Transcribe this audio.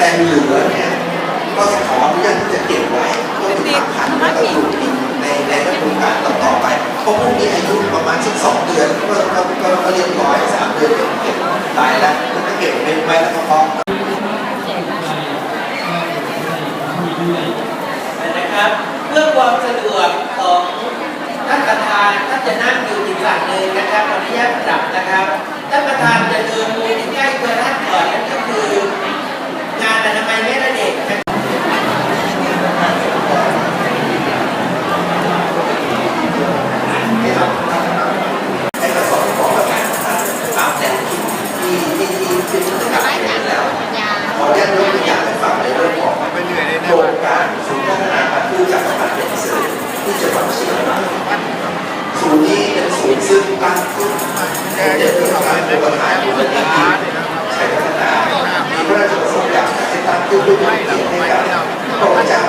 แต่เหลือเนี่ยก็ขออนุญาตที่จะเก็บไว้ก็เป็นหลักฐานแล้วก็ถูกทิ้งในในกระบวนการต่อๆไปเพราะพวกนี้อายุประมาณสักสองเดือนก็ก็ก็ก็เรียบร้อยสามเดือนเก็บตายแล้วมันก็เก็บเป็นไว้แล้วก็พอนะครับเพื่อความสะดวกของท่านประธานท่านจะนั่งอยู่อีกฝั่งหนึ่งนะครับขออนุญาตปรับนะครับท่านประธาน ศูนย์นี้เป็นศูนย์ซึ่งตั้งขึ้นในเดือนพฤษภาคมปีปัญหาอยู่ในที่ใช้พัฒนามีพระราชประสงค์อยากจะให้ตั้งขึ้นด้วยเกียรติให้กับพระองค์เจ้า